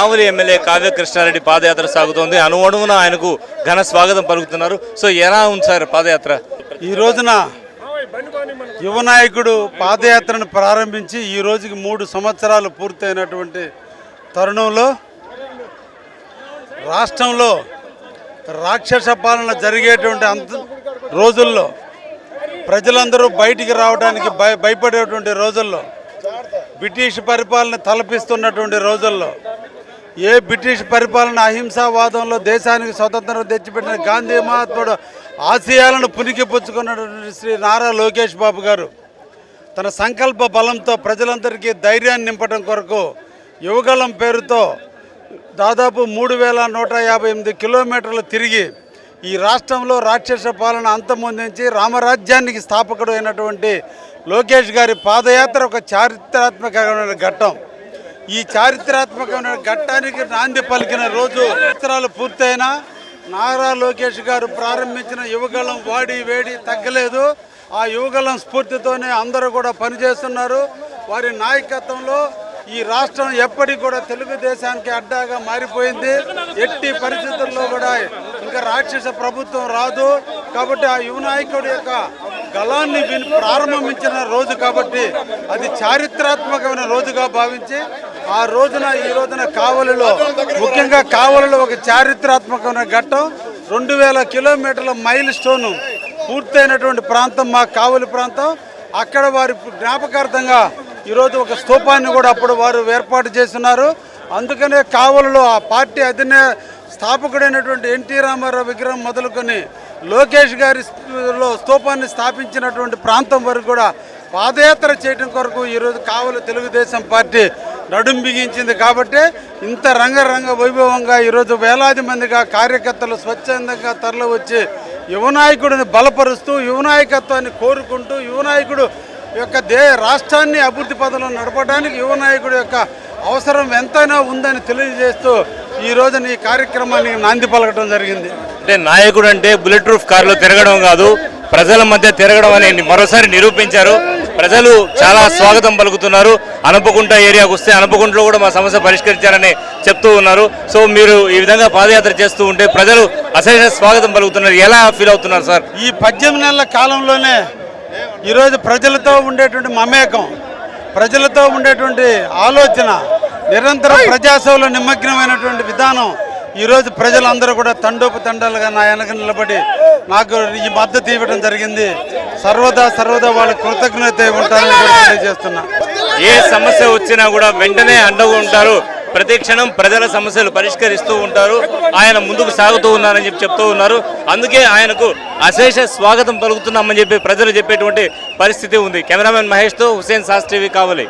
కావలి MLA Kavya Krishna Reddy పాదయాత్ర సాగుతోంది. అనువణువున ఆయనకు ఘన స్వాగతం పలుకుతున్నారు. సో ఎలా ఉంది సార్ పాదయాత్ర? ఈ రోజున యువ నాయకుడు పాదయాత్రను ప్రారంభించి ఈ రోజుకి మూడు సంవత్సరాలు పూర్తయినటువంటి తరుణంలో రాష్ట్రంలో రాక్షస పాలన జరిగేటువంటి అంత రోజుల్లో ప్రజలందరూ బయటికి రావడానికి భయ భయపడేటువంటి రోజుల్లో బ్రిటిష్ పరిపాలన తలపిస్తున్నటువంటి రోజుల్లో ఏ బ్రిటిష్ పరిపాలన అహింసావాదంలో దేశానికి స్వతంత్రం తెచ్చిపెట్టిన గాంధీ మహాత్ముడు ఆశయాలను పునికిపుచ్చుకున్నటువంటి శ్రీ నారా లోకేష్ బాబు గారు. తన సంకల్ప బలంతో ప్రజలందరికీ ధైర్యాన్ని నింపడం కొరకు యువగళం పేరుతో దాదాపు మూడు వేల నూట యాభై ఎనిమిది కిలోమీటర్లు తిరిగి ఈ రాష్ట్రంలో రాక్షస పాలన అంతమొందించి రామరాజ్యానికి స్థాపకుడు అయినటువంటి లోకేష్ గారి పాదయాత్ర ఒక చారిత్రాత్మకమైన ఘట్టం. ఈ చారిత్రాత్మకమైన ఘట్టానికి నాంది పలికిన రోజు సంవత్సరాలు పూర్తయినా నారా లోకేష్ గారు ప్రారంభించిన యువగళం వాడి వేడి తగ్గలేదు. ఆ యువగళం స్ఫూర్తితోనే అందరూ కూడా పనిచేస్తున్నారు. వారి నాయకత్వంలో ఈ రాష్ట్రం ఎప్పటికి కూడా తెలుగుదేశానికి అడ్డాగా మారిపోయింది. ఎట్టి పరిస్థితుల్లో కూడా ఇంకా రాక్షస ప్రభుత్వం రాదు. కాబట్టి ఆ యువ నాయకుడి యొక్క గళాన్ని విని ప్రారంభించిన రోజు కాబట్టి అది చారిత్రాత్మకమైన రోజుగా భావించి ఆ రోజున ఈ రోజున కావలిలో ముఖ్యంగా కావలిలో ఒక చారిత్రాత్మకమైన ఘట్టం రెండు వేల కిలోమీటర్ల మైల్ స్టోన్ పూర్తయినటువంటి ప్రాంతం మా కావలి ప్రాంతం. అక్కడ వారి జ్ఞాపకార్థంగా ఈరోజు ఒక స్తూపాన్ని కూడా అప్పుడు వారు ఏర్పాటు చేస్తున్నారు. అందుకనే కావలిలో ఆ పార్టీ అధినే స్థాపకుడైనటువంటి ఎన్టీ రామారావు విగ్రహం మొదలుకొని లోకేష్ గారిలో స్థూపాన్ని స్తూపాన్ని స్థాపించినటువంటి ప్రాంతం వరకు కూడా పాదయాత్ర చేయడం కొరకు ఈరోజు కావలి తెలుగుదేశం పార్టీ నడుం బిగించింది కాబట్టి ఇంత రంగరంగ వైభవంగా ఈరోజు వేలాది మందిగా కార్యకర్తలు స్వచ్ఛందంగా తరలివచ్చి వచ్చి యువ నాయకుడిని బలపరుస్తూ యువ నాయకత్వాన్ని కోరుకుంటూ యువ నాయకుడు యొక్క దే రాష్ట్రాన్ని అభివృద్ధి పదంలో నడపడానికి యువ నాయకుడి యొక్క అవసరం ఎంతైనా ఉందని తెలియజేస్తూ ఈ రోజున ఈ కార్యక్రమాన్ని నాంది పలకడం జరిగింది. అంటే నాయకుడు అంటే బుల్లెట్ ప్రూఫ్ కారులో తిరగడం కాదు ప్రజల మధ్య తిరగడం అని మరోసారి నిరూపించారు. ప్రజలు చాలా స్వాగతం పలుకుతున్నారు. అనపకుంట ఏరియాకు వస్తే అనపకుంటలో కూడా మా సమస్య పరిష్కరించారని చెప్తూ ఉన్నారు. సో మీరు ఈ విధంగా పాదయాత్ర చేస్తూ ఉంటే ప్రజలు అశేష స్వాగతం పలుకుతున్నారు. ఎలా ఫీల్ అవుతున్నారు సార్? ఈ పద్దెనిమిది నెలల కాలంలోనే ఈరోజు ప్రజలతో ఉండేటువంటి మమేకం ప్రజలతో ఉండేటువంటి ఆలోచన నిరంతరం ప్రజాసేవలో నిమగ్నమైనటువంటి విధానం ఈరోజు ప్రజలందరూ కూడా తండోపు తండాలుగా నా వెనక నిలబడి నాకు ఈ మద్దతు ఇవ్వడం జరిగింది. సర్వదా సర్వదా వాళ్ళ కృతజ్ఞత ఉంటారని తెలియజేస్తున్నా. ఏ సమస్య వచ్చినా కూడా వెంటనే అండగా ఉంటారు. ప్రతి క్షణం ప్రజల సమస్యలు పరిష్కరిస్తూ ఉంటారు. ఆయన ముందుకు సాగుతూ ఉన్నారని చెప్పి చెప్తూ ఉన్నారు. అందుకే ఆయనకు అశేష స్వాగతం పలుకుతున్నామని చెప్పి ప్రజలు చెప్పేటువంటి పరిస్థితి ఉంది. కెమెరామెన్ మహేష్తో హుసేన్ శాస్త్రివి కావలి.